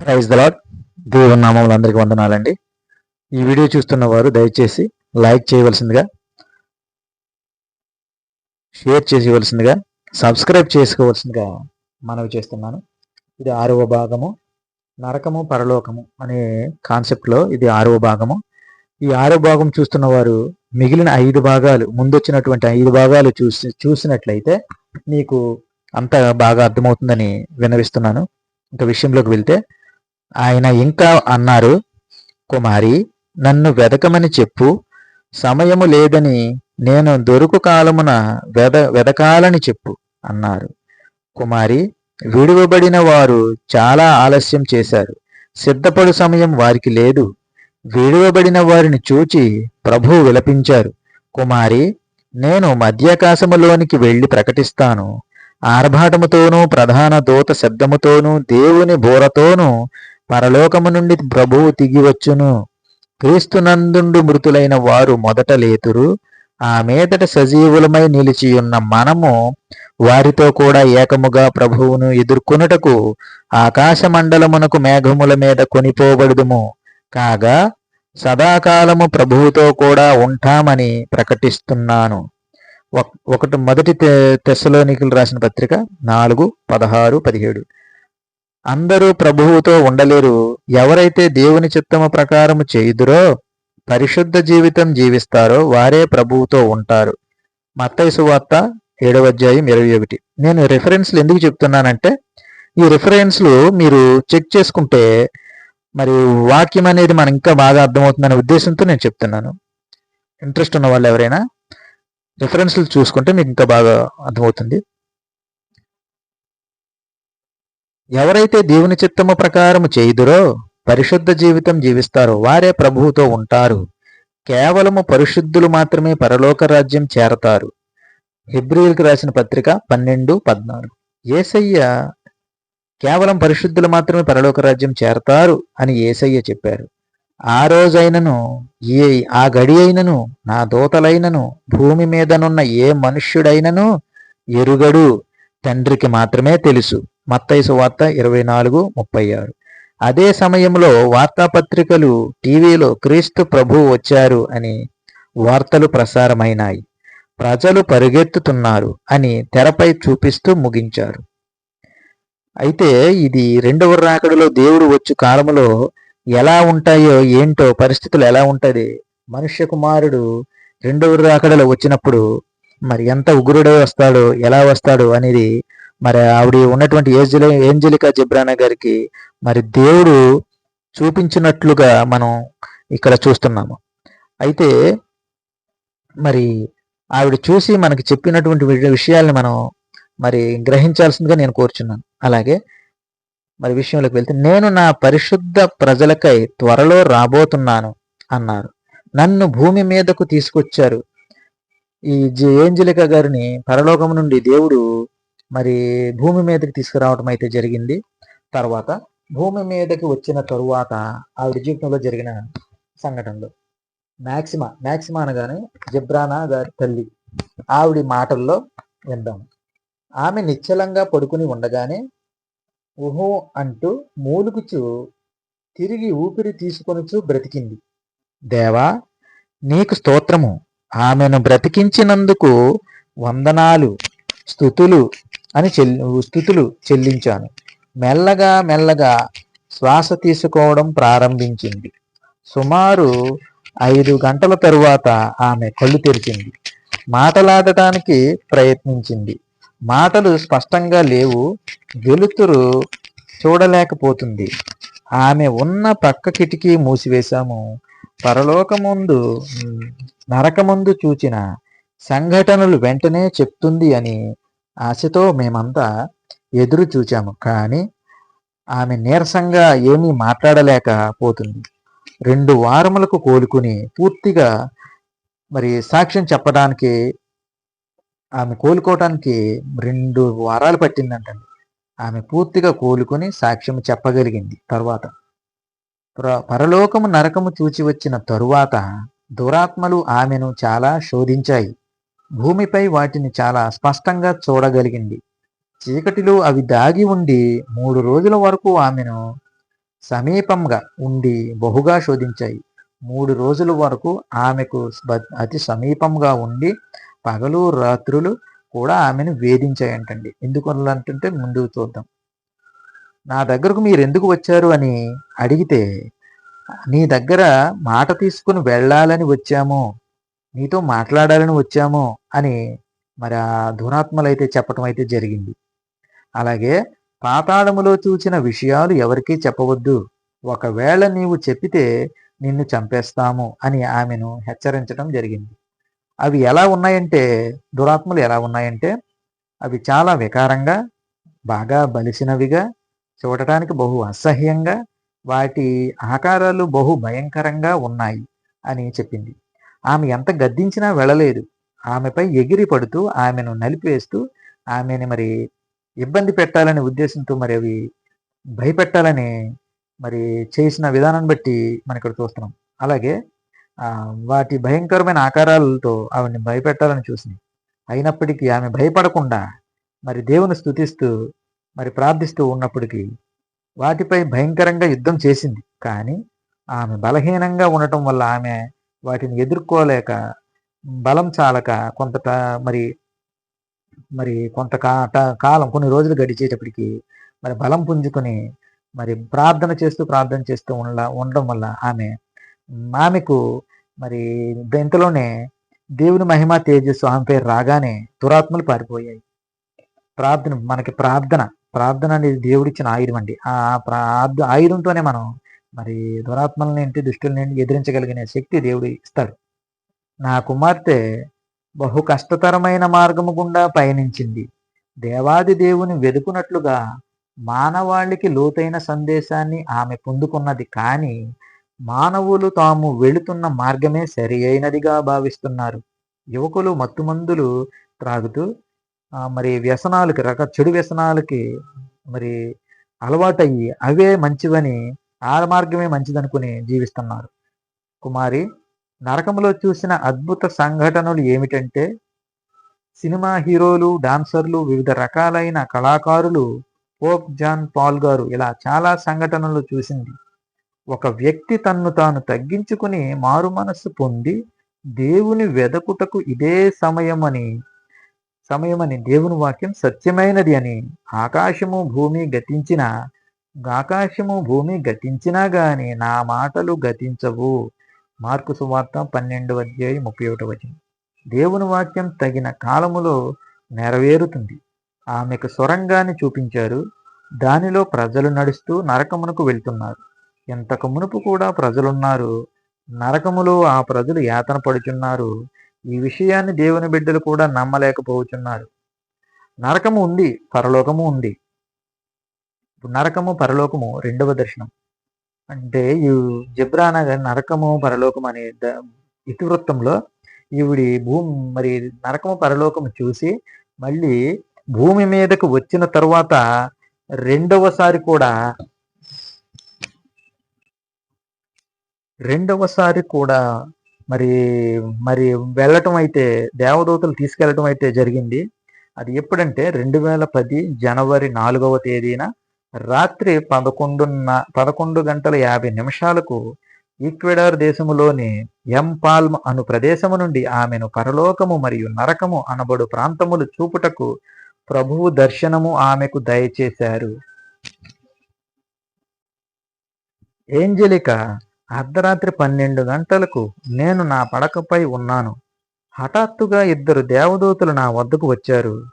Praise the Lord దేవుని నామములు అందరికీ వందనాలండి. ఈ వీడియో చూస్తున్న వారు దయచేసి లైక్ చేయవలసిందిగా షేర్ చేయవలసిందిగా సబ్స్క్రైబ్ చేసుకోవాల్సిందిగా మనవి చేస్తున్నాను. ఇది ఆరవ భాగము. నరకము పరలోకము అనే కాన్సెప్ట్లో ఇది ఆరవ భాగము. ఈ ఆరవ భాగం చూస్తున్న వారు మిగిలిన ఐదు భాగాలు ముందొచ్చినటువంటి ఐదు భాగాలు చూసి చూసినట్లయితే మీకు అంత బాగా అర్థమవుతుందని వినవిస్తున్నాను ఇంకా విషయంలోకి వెళ్తే ఆయన ఇంకా అన్నారు కుమారి నన్ను వెదకమని చెప్పు. సమయము లేదని నేను దొరుకు కాలమున వెద వెదకాలని చెప్పు అన్నారు. కుమారి విడువబడిన వారు చాలా ఆలస్యం చేశారు. సిద్ధపడు సమయం వారికి లేదు. విడువబడిన వారిని చూచి ప్రభు విలపించారు. కుమారి నేను మధ్యాకాశములోనికి వెళ్ళి ప్రకటిస్తాను. ఆర్భాటముతోనూ ప్రధాన దూత శబ్దముతోనూ దేవుని బోరతోనూ పరలోకము నుండి ప్రభువు దిగివచ్చును క్రీస్తునందుండు మృతులైన వారు మొదట లేతురు. ఆ మీదట సజీవులమై నిలిచియున్న మనము వారితో కూడా ఏకముగా ప్రభువును ఎదుర్కొనుటకు ఆకాశ మండలమునకు మేఘముల మీద కొనిపోబడుదుము. కాగా సదాకాలము ప్రభువుతో కూడా ఉంటామని ప్రకటిస్తున్నాను. ఒక- ఒకటి మొదటి తెస్సలోనికులు రాసిన పత్రిక నాలుగు పదహారు పదిహేడు. అందరూ ప్రభువుతో ఉండలేరు. ఎవరైతే దేవుని చిత్తము ప్రకారము చేయుదురో పరిశుద్ధ జీవితం జీవిస్తారో వారే ప్రభువుతో ఉంటారు. మత్తైసు వార్త ఏడవ అధ్యాయం ఇరవై ఒకటి. నేను రిఫరెన్స్లు ఎందుకు చెప్తున్నానంటే ఈ రిఫరెన్స్లు మీరు చెక్ చేసుకుంటే మరి వాక్యం అనేది మనం ఇంకా బాగా అర్థమవుతుందనే ఉద్దేశంతో నేను చెప్తున్నాను. ఇంట్రెస్ట్ ఉన్న వాళ్ళు ఎవరైనా రిఫరెన్స్లు చూసుకుంటే మీకు ఇంకా బాగా అర్థమవుతుంది. ఎవరైతే దేవుని చిత్తము ప్రకారము చేయుదురో పరిశుద్ధ జీవితం జీవిస్తారో వారే ప్రభువుతో ఉంటారు. కేవలము పరిశుద్ధులు మాత్రమే పరలోక రాజ్యం చేరతారు. హెబ్రిల్కి రాసిన పత్రిక పన్నెండు పద్నాలుగు. ఏసయ్య కేవలం పరిశుద్ధులు మాత్రమే పరలోక రాజ్యం చేరతారు అని ఏసయ్య చెప్పారు. ఆ రోజైనను ఏ ఆ గడి అయినను నా దూతలైనను భూమి మీదనున్న ఏ మనుష్యుడైనను ఎరుగడు. తండ్రికి మాత్రమే తెలుసు. మత్తైసు వార్త ఇరవై నాలుగు ముప్పై ఆరు. అదే సమయంలో వార్తాపత్రికలు టీవీలో క్రీస్తు ప్రభు వచ్చారు అని వార్తలు ప్రసారమైనాయి. ప్రజలు పరుగెత్తుతున్నారు అని తెరపై చూపిస్తూ ముగించారు. అయితే ఇది రెండవ రాకడలో దేవుడు వచ్చు కాలములో ఎలా ఉంటాయో ఏంటో పరిస్థితులు ఎలా ఉంటుంది? మనుష్య కుమారుడు రెండవ రాకడలో వచ్చినప్పుడు మరి ఎంత ఉగ్రుడై వస్తాడో ఎలా వస్తాడో అనేది మరి ఆవిడ ఉన్నటువంటి ఏజలి ఏంజలికా జిబ్రానా గారికి మరి దేవుడు చూపించినట్లుగా మనం ఇక్కడ చూస్తున్నాము. అయితే మరి ఆవిడ చూసి మనకి చెప్పినటువంటి విషయాల్ని మనం మరి గ్రహించాల్సిందిగా నేను కోరుచున్నాను. అలాగే మరి విషయంలోకి వెళ్తే నేను నా పరిశుద్ధ ప్రజలకై త్వరలో రాబోతున్నాను అన్నారు. నన్ను భూమి మీదకు తీసుకొచ్చారు. ఈ ఏంజలిక గారిని పరలోకం నుండి దేవుడు మరి భూమి మీదకి తీసుకురావడం అయితే జరిగింది. తర్వాత భూమి మీదకి వచ్చిన తరువాత ఆవిడ జీవితంలో జరిగిన సంఘటనలు. మ్యాక్సిమా మ్యాక్సిమా అనగానే జబ్రానా గారి తల్లి ఆవిడ మాటల్లో విందాం. ఆమె నిశ్చలంగా పడుకుని ఉండగానే ఊహో అంటూ మూలుగుచు తిరిగి ఊపిరి తీసుకొనుచు బ్రతికింది. దేవా నీకు స్తోత్రము. ఆమెను బ్రతికించినందుకు వందనాలు స్థుతులు అని చెల్లి స్థుతులు చెల్లించాను. మెల్లగా మెల్లగా శ్వాస తీసుకోవడం ప్రారంభించింది. సుమారు ఐదు గంటల తరువాత ఆమె కళ్ళు తెరిచింది. మాటలాడటానికి ప్రయత్నించింది. మాటలు స్పష్టంగా లేవు. వెలుతురు చూడలేకపోతుంది. ఆమె ఉన్న పక్క కిటికీ మూసివేశాము. పరలోకముందు నరకముందు చూచిన సంఘటనలు వెంటనే చెప్తుంది అని ఆశతో మేమంతా ఎదురు చూచాము. కానీ ఆమె నీరసంగా ఏమీ మాట్లాడలేకపోతుంది. రెండు వారములకు కోలుకుని పూర్తిగా మరి సాక్ష్యం చెప్పడానికి ఆమె కోలుకోవటానికి రెండు వారాలు పట్టిందంటండి. ఆమె పూర్తిగా కోలుకొని సాక్ష్యం చెప్పగలిగింది. తర్వాత పరలోకము నరకము చూచి వచ్చిన తరువాత దురాత్మలు ఆమెను చాలా శోధించాయి. భూమిపై వాటిని చాలా స్పష్టంగా చూడగలిగింది. చీకటిలో అవి దాగి ఉండి మూడు రోజుల వరకు ఆమెను సమీపంగా ఉండి బహుగా శోధించాయి. మూడు రోజుల వరకు ఆమెకు అతి సమీపంగా ఉండి పగలు రాత్రులు కూడా ఆమెను వేధించాయంటండి. ఎందుకు అంటుంటే ముందుకు చూద్దాం. నా దగ్గరకు మీరు ఎందుకు వచ్చారు అని అడిగితే నీ దగ్గర మాట తీసుకుని వెళ్ళాలని వచ్చాము. నీతో మాట్లాడాలని వచ్చాము అని మరి ఆ దురాత్మలు అయితే చెప్పటం అయితే జరిగింది. అలాగే పాతాళములో చూచిన విషయాలు ఎవరికీ చెప్పవద్దు. ఒకవేళ నీవు చెప్పితే నిన్ను చంపేస్తాము అని ఆమెను హెచ్చరించడం జరిగింది. అవి ఎలా ఉన్నాయంటే దురాత్మలు ఎలా ఉన్నాయంటే అవి చాలా వికారంగా బాగా బలిసినవిగా చూడటానికి బహు అసహ్యంగా వాటి ఆకారాలు బహు భయంకరంగా ఉన్నాయి అని చెప్పింది. ఆమె ఎంత గద్దించినా వెళ్ళలేదు. ఆమెపై ఎగిరి పడుతూ ఆమెను నలిపివేస్తూ ఆమెని మరి ఇబ్బంది పెట్టాలనే ఉద్దేశంతో మరి అవి భయపెట్టాలని మరి చేసిన విధానాన్ని బట్టి మనం ఇక్కడ చూస్తున్నాం. అలాగే వాటి భయంకరమైన ఆకారాలతో ఆవిడని భయపెట్టాలని చూసినాయి అయినప్పటికీ ఆమె భయపడకుండా మరి దేవుని స్థుతిస్తూ మరి ప్రార్థిస్తూ ఉన్నప్పటికీ వాటిపై భయంకరంగా యుద్ధం చేసింది. కానీ ఆమె బలహీనంగా ఉండటం వల్ల ఆమె వాటిని ఎదుర్కోలేక బలం చాలక కొంత మరి మరి కొంత కాలం కొన్ని రోజులు గడిచేటప్పటికి మరి బలం పుంజుకొని మరి ప్రార్థన చేస్తూ ప్రార్థన చేస్తూ ఉండ ఉండడం వల్ల ఆమె ఆమెకు మరి ఇంతలోనే దేవుని మహిమ తేజస్సు ఆమె పేరు రాగానే దురాత్మలు పారిపోయాయి. ప్రార్థన మనకి ప్రార్థన ప్రార్థన అనేది దేవుడిచ్చిన ఆయుధం అండి. ఆ ఆయుధంతోనే మనం మరి దురాత్మలని దుష్టులనేంటి ఎదిరించగలిగిన శక్తి దేవుడు ఇస్తాడు. నా కుమార్తె బహు కష్టతరమైన మార్గము గుండా పయనించింది. దేవాది దేవుని వెదుకున్నట్లుగా మానవాళికి లోతైన సందేశాన్ని ఆమె పొందుకున్నది కానీ మానవులు తాము వెళుతున్న మార్గమే సరి అయినదిగా భావిస్తున్నారు. యువకులు మత్తుమందులు త్రాగుతూ మరి వ్యసనాలకి రక చెడు వ్యసనాలకి మరి అలవాటయ్యి అవే మంచివని ఆ మార్గమే మంచిదనుకుని జీవిస్తున్నారు. కుమారి నరకంలో చూసిన అద్భుత సంఘటనలు ఏమిటంటే సినిమా హీరోలు డాన్సర్లు వివిధ రకాలైన కళాకారులు పోప్ జాన్ పాల్ గారు ఇలా చాలా సంఘటనలు చూసింది. ఒక వ్యక్తి తన్ను తాను తగ్గించుకుని మారు మనస్సు పొంది దేవుని వెదకుటకు ఇదే సమయమని సమయమని దేవుని వాక్యం సత్యమైనది అని ఆకాశము భూమి గతించిన ఆకాశము భూమి గతించినా గాని నా మాటలు గతించవు. మార్కు సువార్త పన్నెండు అధ్యాయం ముప్పై ఒకటి వచ్చింది దేవుని వాక్యం తగిన కాలములో నెరవేరుతుంది. ఆమెకు సొరంగాన్ని చూపించారు. దానిలో ప్రజలు నడుస్తూ నరకమునకు వెళ్తున్నారు. ఇంతకు మునుపు కూడా ప్రజలున్నారు. నరకములో ఆ ప్రజలు యాతన పడుచున్నారు. ఈ విషయాన్ని దేవుని బిడ్డలు కూడా నమ్మలేకపోతున్నారు. నరకము ఉంది పరలోకము ఉంది. ఇప్పుడు నరకము పరలోకము రెండవ దర్శనం. అంటే ఈ జబ్రాన నరకము పరలోకం అనే ఇతివృత్తంలో ఈవిడి భూమి మరి నరకము పరలోకము చూసి మళ్ళీ భూమి మీదకు వచ్చిన తర్వాత రెండవసారి కూడా రెండవసారి కూడా మరి మరి వెళ్ళటం అయితే దేవదూతలు తీసుకెళ్ళటం అయితే జరిగింది. అది ఎప్పుడంటే రెండు వేల పది జనవరి నాలుగవ తేదీన రాత్రి పదకొండున్న పదకొండు గంటల యాభై నిమిషాలకు ఈక్వెడార్ దేశములోని ఎంపాల్మ్ అను ప్రదేశము నుండి ఆమెను పరలోకము మరియు నరకము అనబడు ప్రాంతములు చూపుటకు ప్రభువు దర్శనము ఆమెకు దయచేశారు. ఏంజలిక అర్ధరాత్రి పన్నెండు గంటలకు నేను నా పడకపై ఉన్నాను. హఠాత్తుగా ఇద్దరు దేవదూతలు నా వద్దకు వచ్చారు.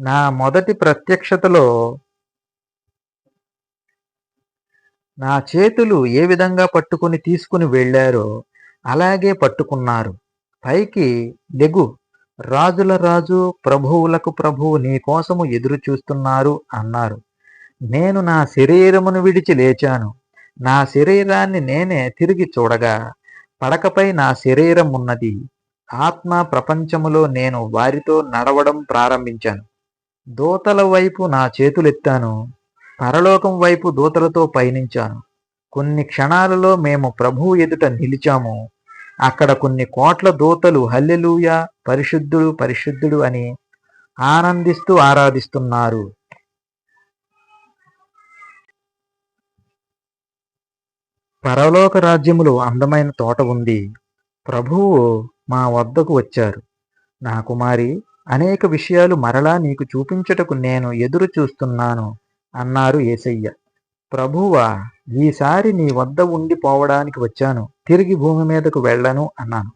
నా మొదటి ప్రత్యక్షతలో నా చేతులు ఏ విధంగా పట్టుకుని తీసుకుని వెళ్ళారో అలాగే పట్టుకున్నారు. పైకి లెగు రాజుల రాజు ప్రభువులకు ప్రభువు నీ కోసము ఎదురు చూస్తున్నారు అన్నారు. నేను నా శరీరమును విడిచి లేచాను. నా శరీరాన్ని నేనే తిరిగి చూడగా పడకపై నా శరీరం ఉన్నది. ఆత్మ ప్రపంచములో నేను వారితో నడవడం ప్రారంభించాను. దూతల వైపు నా చేతులెత్తాను. పరలోకం వైపు దూతలతో పయనించాను. కొన్ని క్షణాలలో మేము ప్రభువు ఎదుట నిలిచాము. అక్కడ కొన్ని కోట్ల దూతలు హల్లెలూయ పరిశుద్ధుడు పరిశుద్ధుడు అని ఆనందిస్తూ ఆరాధిస్తున్నారు. పరలోక రాజ్యములో అందమైన తోట ఉంది. ప్రభువు మా వద్దకు వచ్చారు. నా కుమారి అనేక విషయాలు మరలా నీకు చూపించుటకు నేను ఎదురు చూస్తున్నాను అన్నారు ఏసయ్య. ప్రభువా ఈసారి నీ వద్ద ఉండిపోవడానికి వచ్చాను. తిరిగి భూమి మీదకు వెళ్ళను అన్నాను.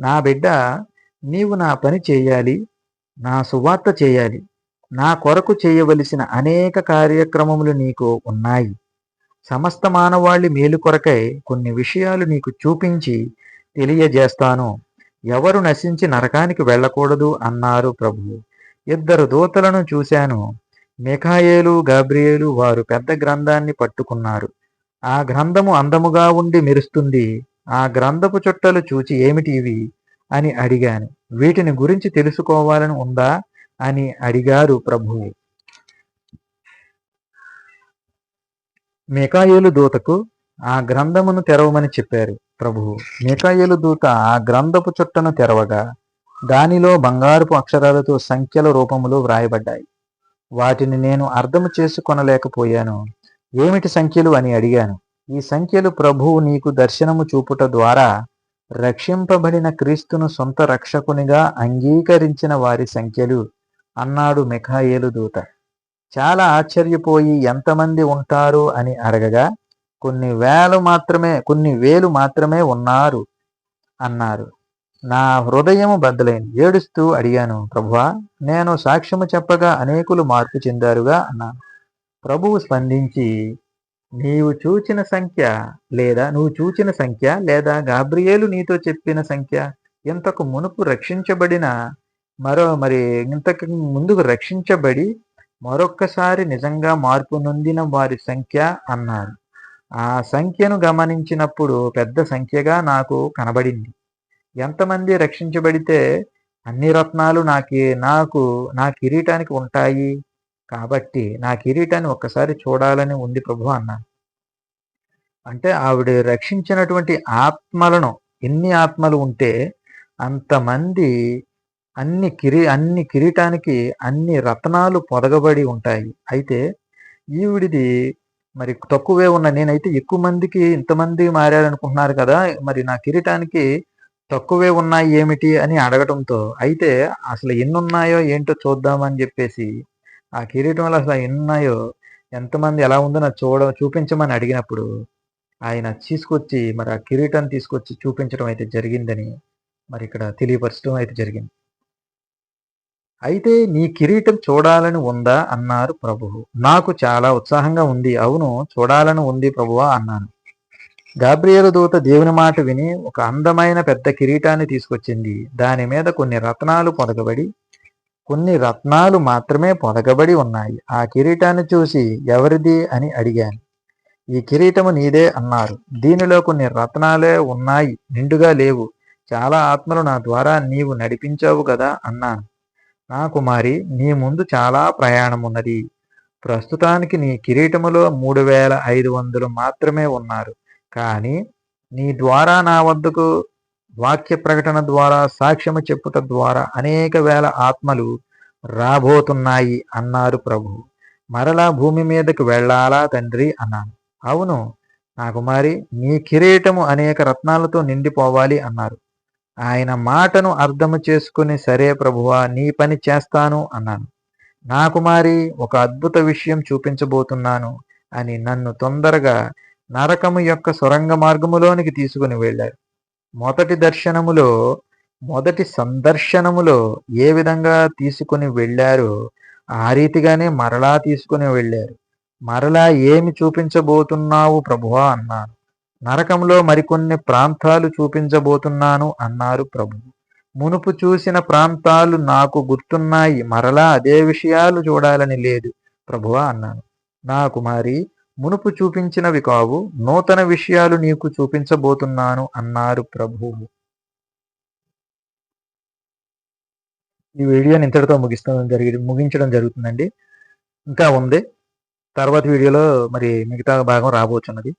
నా బిడ్డ నీవు నా పని చేయాలి నా సువార్త చేయాలి. నా కొరకు చేయవలసిన అనేక కార్యక్రమములు నీకు ఉన్నాయి. సమస్త మానవాళి మేలు కొరకై కొన్ని విషయాలు నీకు చూపించి తెలియజేస్తాను. ఎవరు నశించి నరకానికి వెళ్ళకూడదు అన్నారు ప్రభు ఇద్దరు దూతలను చూశాను. మిఖాయేలు గాబ్రియేలు వారు పెద్ద గ్రంథాన్ని పట్టుకున్నారు. ఆ గ్రంథము అందముగా ఉండి మెరుస్తుంది. ఆ గ్రంథపు చుట్టలు చూచి ఏమిటి ఇవి? అని అడిగాను. వీటిని గురించి తెలుసుకోవాలని ఉందా? అని అడిగారు ప్రభువు. మికాయేలు దూతకు ఆ గ్రంథమును తెరవమని చెప్పారు ప్రభువు. మికాయేలు దూత ఆ గ్రంథపు చుట్టను తెరవగా దానిలో బంగారుపు అక్షరాలతో సంఖ్యల రూపములో వ్రాయబడ్డాయి. వాటిని నేను అర్థము చేసుకొనలేకపోయాను. ఏమిటి సంఖ్యలు అని అడిగాను. ఈ సంఖ్యలు ప్రభువు నీకు దర్శనము చూపుట ద్వారా రక్షింపబడిన క్రీస్తును సొంత రక్షకునిగా అంగీకరించిన వారి సంఖ్యలు అన్నాడు మిఖాయేలు దూత. చాలా ఆశ్చర్యపోయి ఎంతమంది ఉంటారు అని అడగగా కొన్ని వేలు మాత్రమే కొన్ని వేలు మాత్రమే ఉన్నారు అన్నారు. నా హృదయము బద్దలైంది. ఏడుస్తూ అడిగాను ప్రభువా నేను సాక్ష్యము చెప్పగా అనేకులు మార్పు చెందారుగా? అన్నాను. ప్రభువు స్పందించి నీవు చూచిన సంఖ్య లేదా నువ్వు చూచిన సంఖ్య లేదా గాబ్రియేలు నీతో చెప్పిన సంఖ్య ఇంతకు మునుపు రక్షించబడిన మరో మరి ఇంతకు ముందుకు రక్షించబడి మరొక్కసారి నిజంగా మార్పు నొందిన వారి సంఖ్య? అన్నారు ఆ సంఖ్యను గమనించినప్పుడు పెద్ద సంఖ్యగా నాకు కనబడింది. ఎంతమంది రక్షించబడితే అన్ని రత్నాలు నాకి నాకు నా కిరీటానికి ఉంటాయి. కాబట్టి నా కిరీటాన్ని ఒక్కసారి చూడాలని ఉంది ప్రభు అన్నాను అంటే ఆవిడ రక్షించినటువంటి ఆత్మలను ఎన్ని ఆత్మలు ఉంటే అంతమంది అన్ని కిరీ అన్ని కిరీటానికి అన్ని రత్నాలు పొదగబడి ఉంటాయి. అయితే ఈవిడిది మరి తక్కువే ఉన్న నేనైతే ఎక్కువ మందికి ఇంతమంది మారారనుకుంటున్నారు కదా మరి నా కిరీటానికి తక్కువే ఉన్నాయి ఏమిటి అని అడగటంతో అయితే అసలు ఎన్ని ఉన్నాయో ఏంటో చూద్దామని చెప్పేసి ఆ కిరీటంలో అసలు ఎన్ని ఉన్నాయో ఎంతమంది ఎలా ఉందో నాకు చూడ చూపించమని అడిగినప్పుడు ఆయన తీసుకొచ్చి మరి ఆ కిరీటం తీసుకొచ్చి చూపించడం అయితే జరిగిందని మరి ఇక్కడ తెలియపరచడం అయితే జరిగింది. అయితే నీ కిరీటం చూడాలని ఉందా? అన్నారు ప్రభువు. నాకు చాలా ఉత్సాహంగా ఉంది. అవును చూడాలని ఉంది ప్రభువా అన్నాను. గాబ్రియలు దూత దేవుని మాట విని ఒక అందమైన పెద్ద కిరీటాన్ని తీసుకొచ్చింది. దాని మీద కొన్ని రత్నాలు పొదగబడి కొన్ని రత్నాలు మాత్రమే పొదగబడి ఉన్నాయి. ఆ కిరీటాన్ని చూసి ఎవరిది అని అడిగాను. ఈ కిరీటము నీదే అన్నారు. దీనిలో కొన్ని రత్నాలే ఉన్నాయి. నిండుగా లేవు. చాలా ఆత్మలు నా ద్వారా నీవు నడిపించావు కదా అన్నాను. నా కుమారి నీ ముందు చాలా ప్రయాణమున్నది. ప్రస్తుతానికి నీ కిరీటములో మూడు వేల ఐదు వందలు మాత్రమే ఉన్నారు. కానీ నీ ద్వారా నా వద్దకు వాక్య ప్రకటన ద్వారా సాక్ష్యము చెప్పుట ద్వారా అనేక వేల ఆత్మలు రాబోతున్నాయి అన్నారు ప్రభు. మరలా భూమి మీదకు వెళ్ళాలా తండ్రి? అన్నాను. అవును నా కుమారి నీ కిరీటము అనేక రత్నాలతో నిండిపోవాలి అన్నారు. ఆయన మాటను అర్థము చేసుకుని సరే ప్రభువా నీ పని చేస్తాను అన్నాను. నా కుమారి ఒక అద్భుత విషయం చూపించబోతున్నాను అని నన్ను తొందరగా నరకము యొక్క సొరంగ మార్గములోనికి తీసుకుని వెళ్ళారు. మొదటి దర్శనములో మొదటి సందర్శనములో ఏ విధంగా తీసుకుని వెళ్ళారో ఆ రీతిగానే మరలా తీసుకుని వెళ్ళారు. మరలా ఏమి చూపించబోతున్నావు ప్రభువా అన్నాను. నరకంలో మరికొన్ని ప్రాంతాలు చూపించబోతున్నాను అన్నారు ప్రభు. మునుపు చూసిన ప్రాంతాలు నాకు గుర్తున్నాయి. మరలా అదే విషయాలు చూడాలని లేదు ప్రభువా అన్నాను. నా కుమారి మునుపు చూపించినవి కావు నూతన విషయాలు నీకు చూపించబోతున్నాను అన్నారు ప్రభువు. ఈ వీడియోని ఇంతటితో ముగిస్తాం జరిగి ముగించడం జరుగుతుందండి. ఇంకా ఉంది. తర్వాత వీడియోలో మరి మిగతా భాగం రాబోతున్నది